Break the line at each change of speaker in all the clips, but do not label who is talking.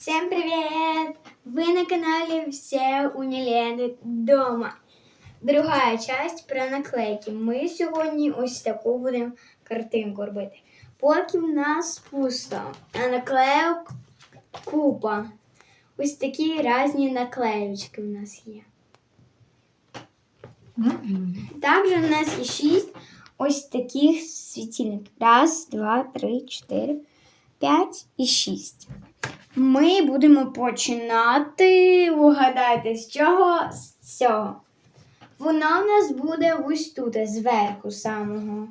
Всем привет! Вы на канале Все у Нелени дома. Друга часть про наклейки. Ми сьогодні ось таку будемо картинку робити. Поки в нас пусто, а наклейок купа. Ось такі різні наклеючки в нас є. Також у нас є шість ось таких світильників. Раз, два, три, чотири, п'ять і шість. Ми будемо починати. Угадайте, з чого? З цього. Вона в нас буде ось тут, зверху самого.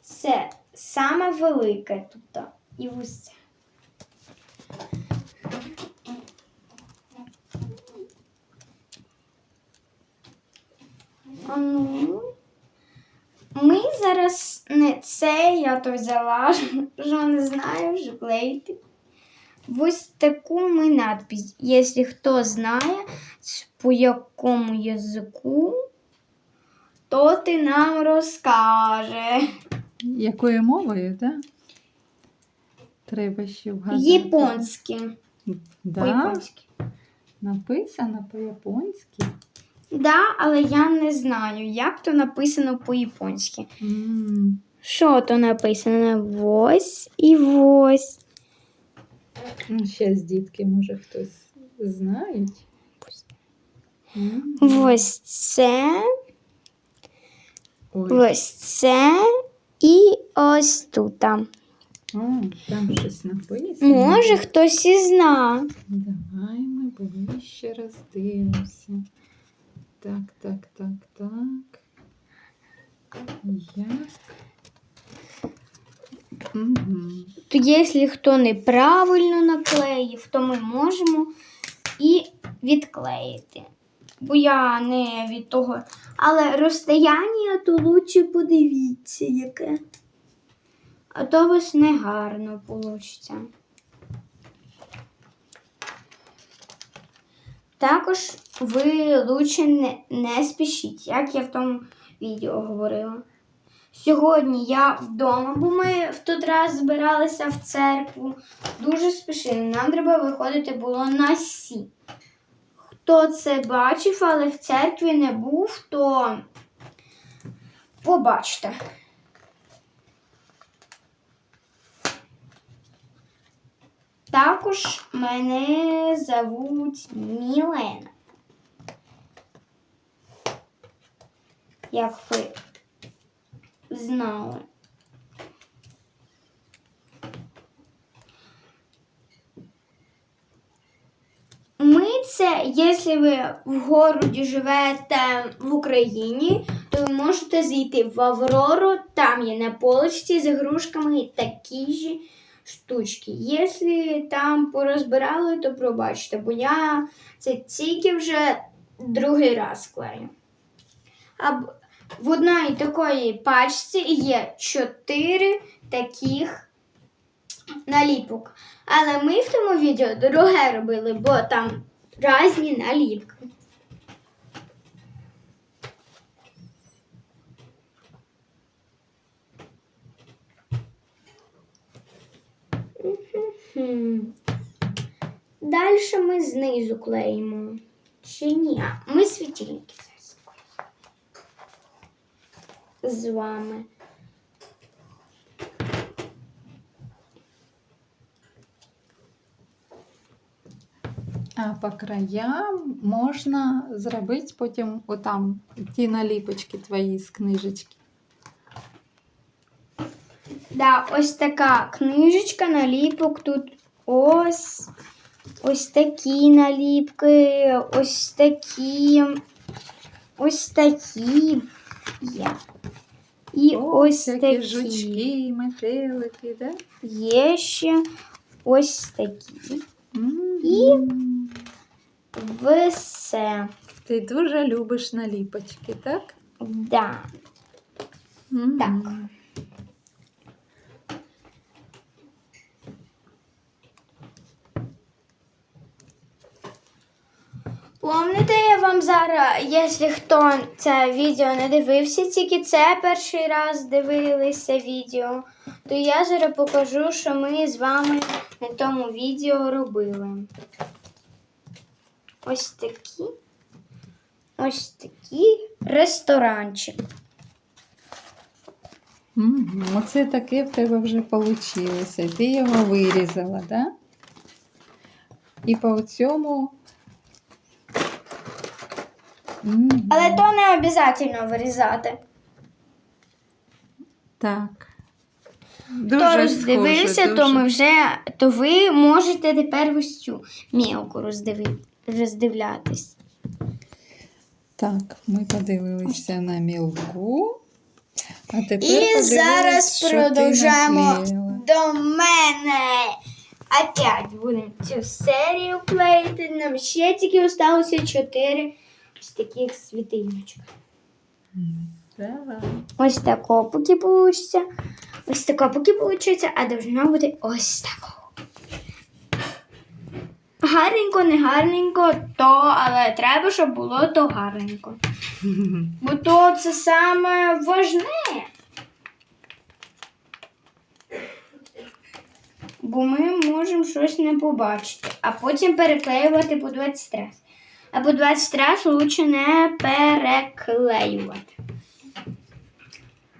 Це саме велике тут. І ось це. А ну. Ми зараз не це, я то взяла, що не знаю, вже клеїти. Ось таку ми надпись. Якщо хто знає, по якому язику, то ти нам розкаже.
Якою мовою, так? Треба ще вгадати.
Японським.
Да?
По-японськи.
Написано по-японськи.
Да, але я не знаю, як то написано по-японськи.
М,
Що то написано? Ось і ось.
Ну, Щас дітки, може хтось знають. М,
Ось це.
Ой,
Ось це і ось тут.
о, там щось написано.
Може, хтось і зна.
Давай ми ближче роздивимося. Так, так, так, так. Як? Угу.
То якщо хто неправильно наклеїв, то ми можемо і відклеїти. Бо я не від того. Але розстояння то лучше подивіться, яке. А то у вас не гарно вийде. Також ви лучше не, не спішіть, як я в тому відео говорила. Сьогодні я вдома, бо ми в той раз збиралися в церкву. Дуже спішили. Нам треба виходити було на сі. Хто це бачив, але в церкві не був, то побачите. Також мене зовуть Мілена. Як ви знали. Ми це, якщо ви в городі живете в Україні, то ви можете зайти в Аврору, там є на полочці з ігрушками такі ж штучки. Якщо там порозбирали, то пробачте, бо я це тільки вже другий раз клею. А в одній такої пачці є чотири таких наліпок. Але ми в тому відео друге робили, бо там різні наліпки. Далі ми знизу клеїмо. Чи ні? Ми світильники. З вами.
А по краям можна зробити потім отам ті наліпочки твої з книжечки.
Да, ось така книжечка наліпок. Тут ось ось такі наліпки, ось такі, ось такі є. І ось такі.
жучки, метелики, да?
Є ще ось такі.
М.
Все.
Ти дуже любиш наліпочки, так?
Да.
М.
Так. Помните, я вам зараз, якщо хто це відео не дивився, тільки це перший раз дивилися відео, То я зараз покажу, що ми з вами на тому відео робили. Ось такі. Ось такий ресторанчик.
Мгм. Оце таке в тебе вже вийшло. Ти його вирізала, так? Да? І по цьому.
Але то не обов'язково вирізати.
Так. Дуже
Хто
схоже,
роздивився,
дуже.
то ми вже то ви можете тепер ось цю мілку роздиви, роздивлятись.
Так, ми подивилися на мілку. А тепер
І зараз
що ти
продовжаємо
наклеїла.
до мене. Опять будемо цю серію клеїти. Нам ще тільки залишилося чотири ось таких світильничка.
Давай.
Ось тако поки вийде. Ось тако поки вийде, а должно бути ось тако. Гарненько, не гарненько, то, але треба, щоб було то гарненько. Бо то це саме важне. Бо ми можемо щось не побачити, а потім переклеювати по 20 раз. А по 20 раз лучше не переклеювати.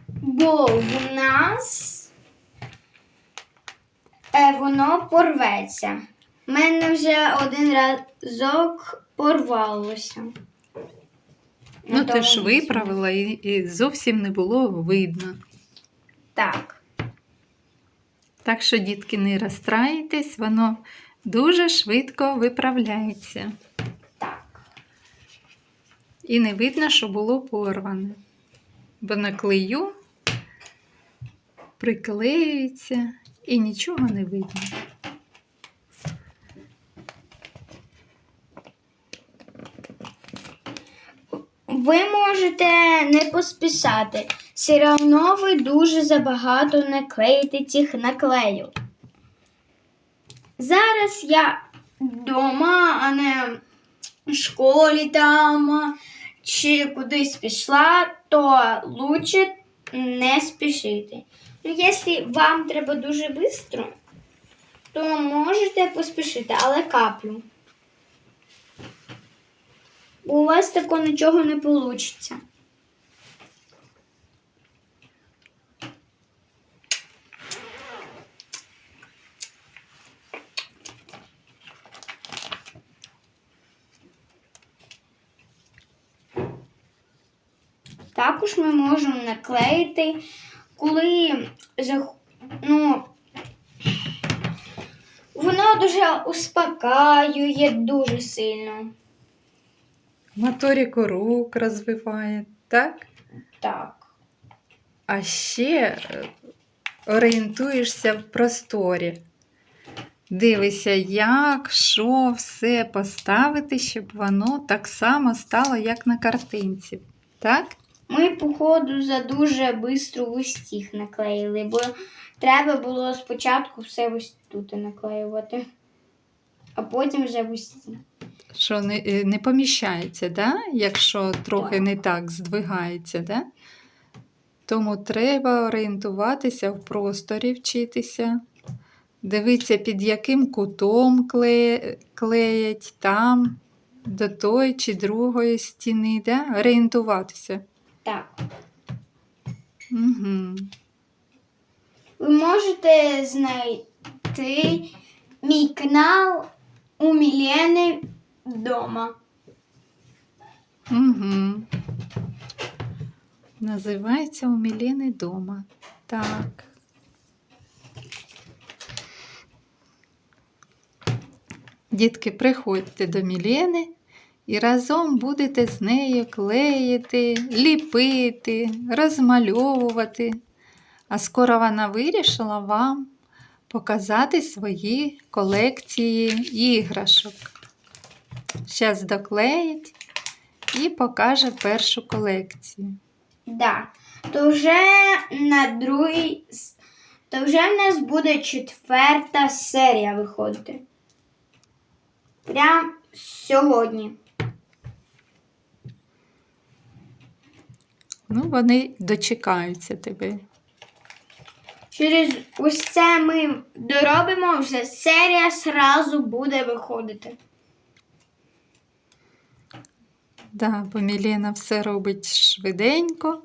Бо в нас е, воно порветься. У мене вже один разок порвалося.
Ну, ти ж виправила і, і зовсім не було видно.
Так.
Так що, дітки, не розстраюйтесь, воно дуже швидко виправляється. І не видно, що було порване. Бо на клею приклеюється і нічого не видно.
Ви можете не поспішати. Все одно ви дуже забагато наклеїте цих наклеїв. Зараз я вдома, а не в школі там чи кудись пішла, то лучше не спішити. Ну, якщо вам треба дуже швидко, то можете поспішити, але каплю. У вас такого нічого не вийде. Також ми можемо наклеїти, коли ну, воно дуже успокаює дуже сильно.
Моторику рук розвиває, так?
Так.
А ще е, орієнтуєшся в просторі. Дивися, як, що, все поставити, щоб воно так само стало, як на картинці. Так?
Ми, походу, за дуже швидко усіх наклеїли, бо треба було спочатку все ось тут наклеювати, а потім вже усі.
Що не, е, не поміщається, да? якщо трохи
Так.
не так здвигається. Да? Тому треба орієнтуватися в просторі, вчитися. Дивитися, під яким кутом кле... клеять там, до тої чи другої стіни, да? орієнтуватися.
Так.
Угу.
Ви можете знайти мій канал у Мілени вдома.
Угу. Називається у Мілени дома. Так. Дітки, приходьте до Мілени і разом будете з нею клеїти, ліпити, розмальовувати. А скоро вона вирішила вам показати свої колекції іграшок. Зараз доклеїть і покаже першу колекцію.
Да. То вже на другий. То вже в нас буде четверта серія виходити. Прям сьогодні.
Ну, вони дочекаються тебе.
Через ось це ми доробимо, вже серія зразу буде виходити.
Да, бо Мілена все робить швиденько,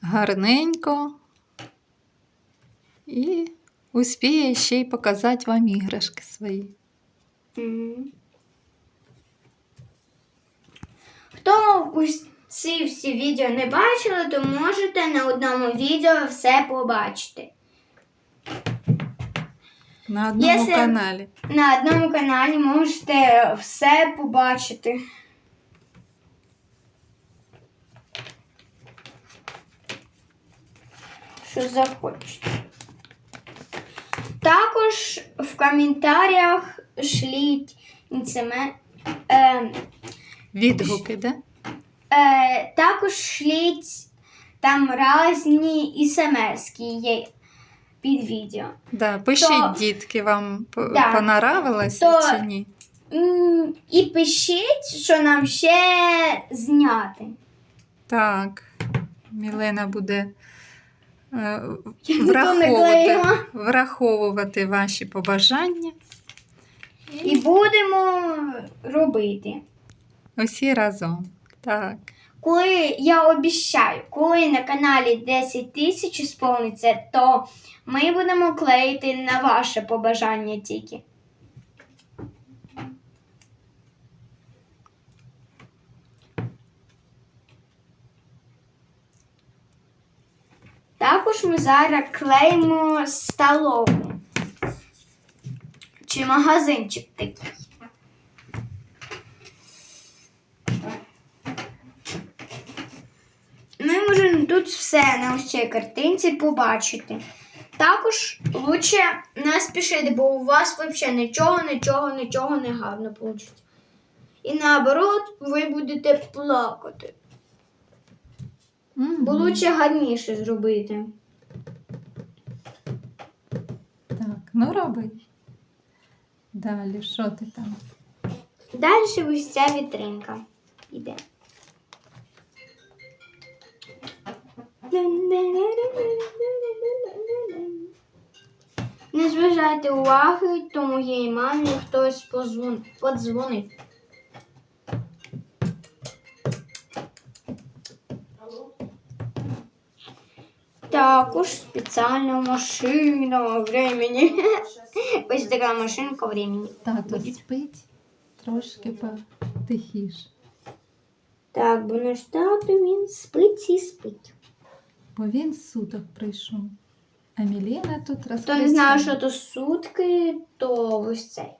гарненько. І успіє ще й показати вам іграшки свої.
Мгм. Хто ось ці всі відео не бачили, то можете на одному відео все побачити.
На одному
Якщо-
каналі.
На одному каналі можете все побачити. Що захочете. Також в коментарях шліть інсеме- е,
Відгуки, да?
Е, також шліть там різні смс є під відео.
Да, пишіть,
То-
дітки, вам п-
Да.
понравилось
То-
чи ні?
М, І пишіть, що нам ще зняти.
Так, Мілена буде е,
Я ніхто не
враховувати,
клеїла.
враховувати ваші побажання.
І будемо робити.
Усі разом. Так.
Коли я обіцяю, коли на каналі 10 тисяч сповниться, то ми будемо клеїти на ваше побажання тільки. Також ми зараз клеїмо столову. Чи магазинчик такий. Ми тут все на ось цій картинці побачити. Також лучше не спішити, бо у вас взагалі нічого, нічого, нічого не гарно вийде. І наоборот, ви будете плакати. Бо лучше гарніше зробити.
Так, ну роби. Далі, що ти там?
Далі ось ця вітринка йде. Не зважайте уваги, то моєї мамі хтось позвон... подзвонив. Також спеціальна машина времени. Ось така машинка времени.
Тато спить трошки потихіше,
Так, бо наш тато він спить і спить.
Бо він з суток прийшов. А Мілена тут
Хто не знає, що то сутки, то ось цей.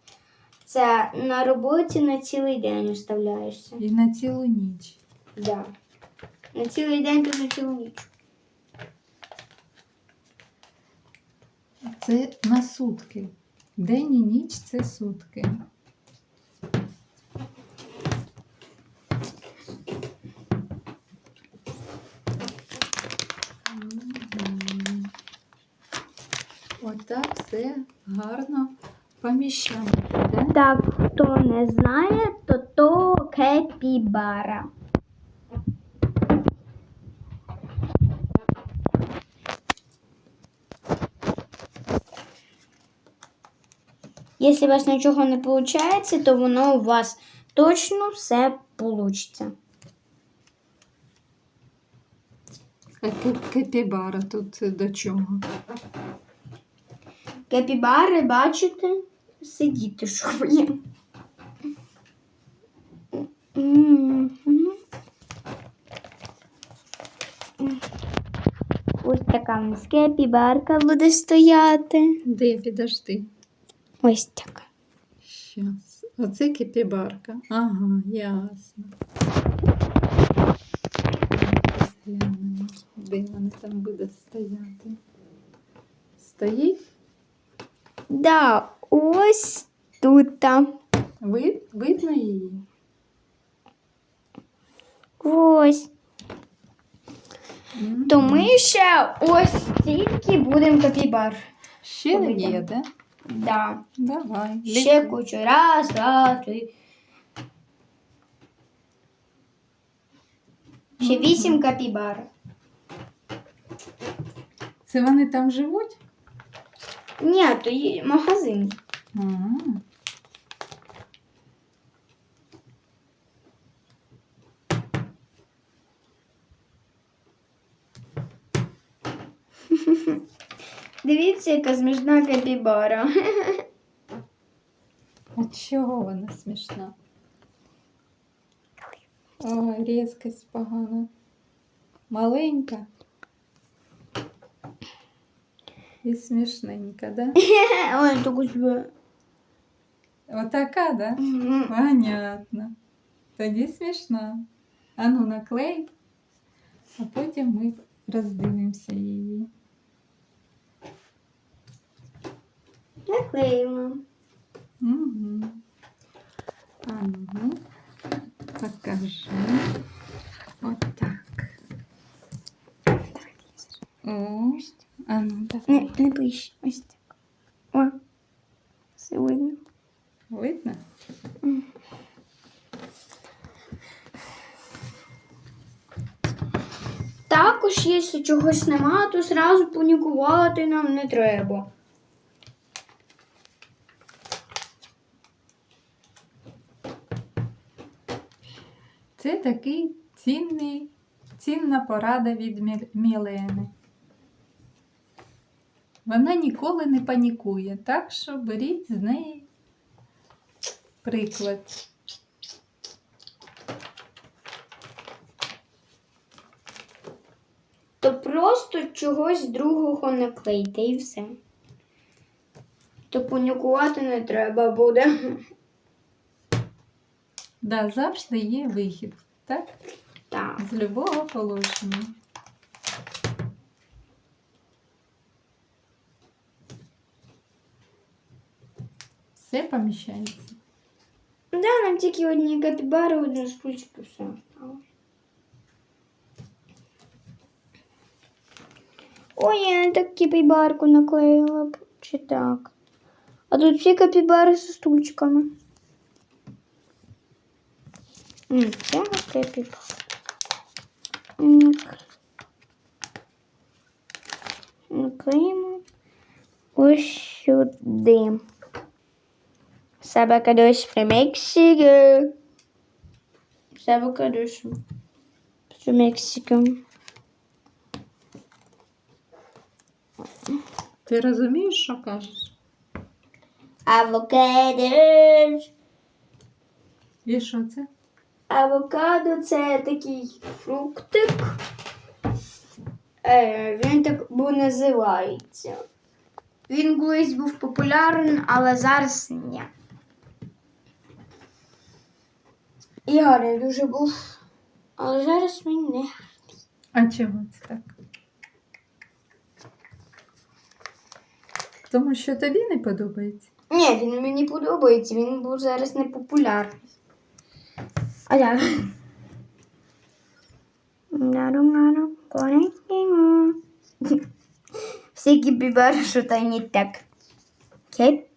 Це на роботі на цілий день оставляєшся.
І на цілу ніч.
Да. На цілий день то на цілу ніч.
Це на сутки. День і ніч це сутки. Отак все гарно поміщаємо. Да?
Так, хто не знає, то то кепібара. Якщо у вас нічого не виходить, то воно у вас точно все вийде.
А Кепібара тут до чого?
Кепібари, бачите, сидіти. Мгм. Ось така у нас кепібарка буде стояти.
Де підожди?
Ось така.
Щас. Оце кепібарка. Ага, ясно. Де вона там буде стояти. Стоїть?
Да, ось тут.
Ви, видно її?
Ось.
М.
То ми ще ось стільки будемо капібар.
Ще
Видно.
є, да?
Да.
Давай.
Ще
ліпи.
кучу. Раз, два, три. Ще вісім капібар.
Це вони там живуть?
Ні, то є магазин.
Ага.
Дивіться, яка смішна капібара.
А чого вона смішна? Ой, різкость погана. Маленька. І смішненька, да?
Ой, таку себе.
Отака, да? Понятно. Тоді смішна. Ану, наклей, а потім ми роздивимося її.
Наклеїмо.
Угу. А ну, покажи. Отак. О, А ну,
Не,
давай.
не пиш. Ось так. О, все видно.
Видно?
Також, якщо чогось нема, то зразу панікувати нам не треба.
Це такий цінний, цінна порада від Мі- Мілени. Вона ніколи не панікує, так що беріть з неї приклад.
То просто чогось другого не клейте і все. То панікувати не треба буде.
Да, завжди є вихід, так?
Так.
З любого положення. Все поміщається.
Да, нам тільки одні капібари, один стульчик і все осталось. Ой, я не так капібарку наклеїла б, чи так. А тут всі капібари зі стульчиками. М, Ця капібара. М, Наклеїмо ось сюди. Sabacados para México. Sabacados para México.
Ти розумієш, що кажеш?
Авокадос.
І що це?
Авокадо це такий фруктик. Е, він так бо називається. Він колись був популярний, але зараз ні. І гарний дуже був. Але зараз він не.
А чого це так? Тому що тобі не подобається.
Ні, він мені подобається, він був зараз не популярний. А я. Нару-нару, конектимо. Всі кіпібери, що та не так. Кіпібери,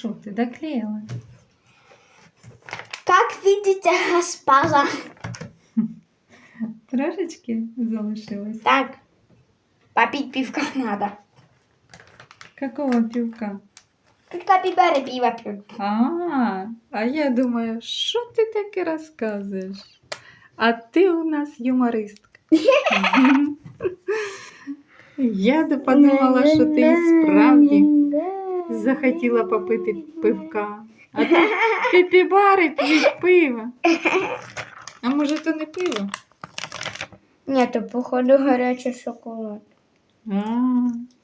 гра. Грин, гра, грин.
Ну що, ти доклеїла?
Как видите, госпожа.
Трошечки залишилось.
Так, попить пивка надо.
Какого півка?
Как капибары пиво пьют.
А, а я думаю, що ти таке розказуєш? А ти у нас юмористка. Я до подумала, що ти і справді захотіла попити пивка. А ти піпібари п'ють пиво. А може, то не пиво?
Ні, то походу гарячий шоколад.
А,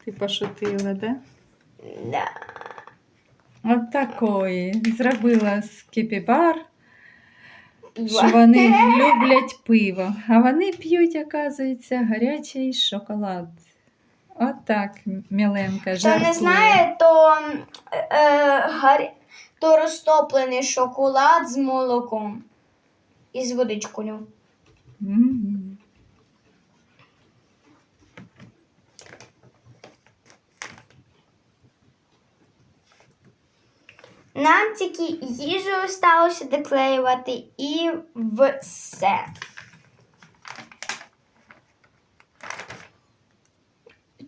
ти пошутила, да?
Да.
От такої. Зробила з кіпібар, що вони люблять пиво, а вони п'ють, оказується, гарячий шоколад. От так, Міленка,
Хто
жартує.
не знає, то, е, гарі... то розтоплений шоколад з молоком і з водичкою.
Мгм.
Нам тільки їжу залишилося доклеювати і все.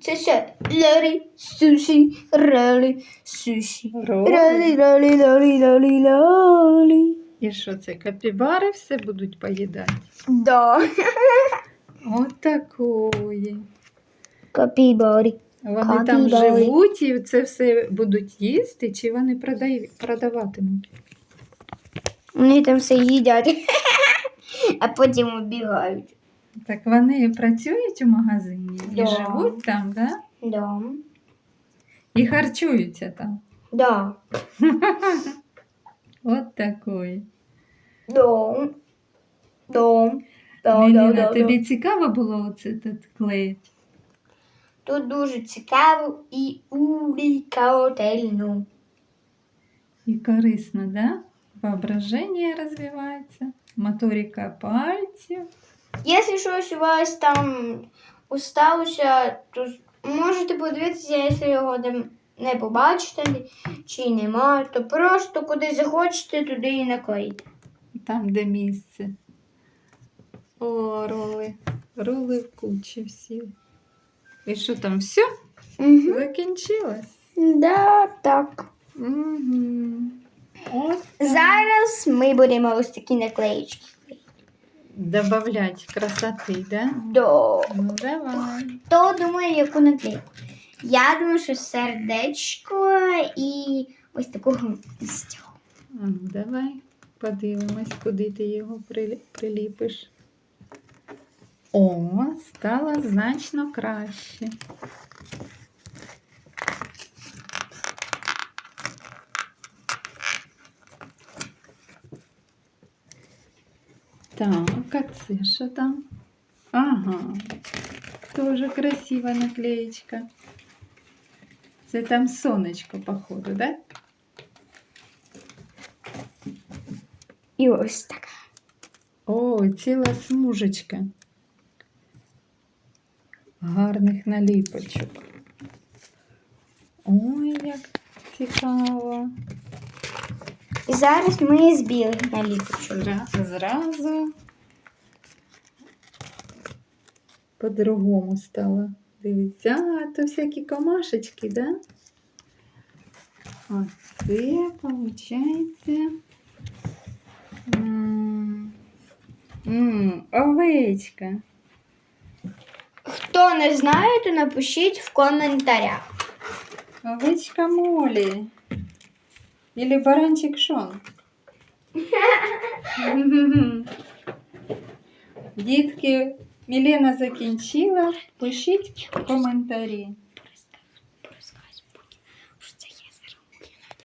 Це ще лорі, суші, ролі, суші.
Ролі.
Ролі, ролі, ролі, ролі, ролі.
І що це, капібари все будуть поїдати?
Да.
От такої.
Капібарі.
Вони там
Капібари.
живуть і це все будуть їсти, чи вони продай... продаватимуть?
Вони там все їдять, а потім убігають.
Так вони працюють у магазині і
Да.
живуть там, да?
Да.
І харчуються там.
Да.
От такої.
Да. Да. Да, да, да,
тобі цікаво було оце тут клеїти?
Тут дуже цікаво і унікательно.
І корисно, да? Воображення розвивається, моторика пальців.
Якщо щось у вас там осталося, то можете подивитися, якщо його там не побачите чи нема, то просто куди захочете, туди і наклеїте.
Там, де місце. О, роли. Роли в кучі всі. І що там, все?
Угу.
Закінчилось?
Да, так.
Угу. От
Зараз ми будемо ось такі наклеїчки.
Добавлять красоти, да?
Да.
Ну давай.
Хто думає, яку наклейку? Я думаю, що сердечко і ось такого листя.
А ну давай подивимось, куди ти його прилі- приліпиш. О, стало значно краще. Так, а це що там? Ага, тоже красива наклеечка. Це там сонечко, походу, да?
І ось така.
О, ціла смужечка. Гарних наліпочок. Ой, як цікаво.
І зараз ми з білих наліпочок.
Зра- Зразу по-другому стало. Дивіться, а то всякі комашечки, да? Оце, виходить. Овечка.
Хто не знає, то напишіть в коментарях.
Овечка Молі. Или баранчик Шон. Дітки, Мілена закінчила. Пишіть коментарі.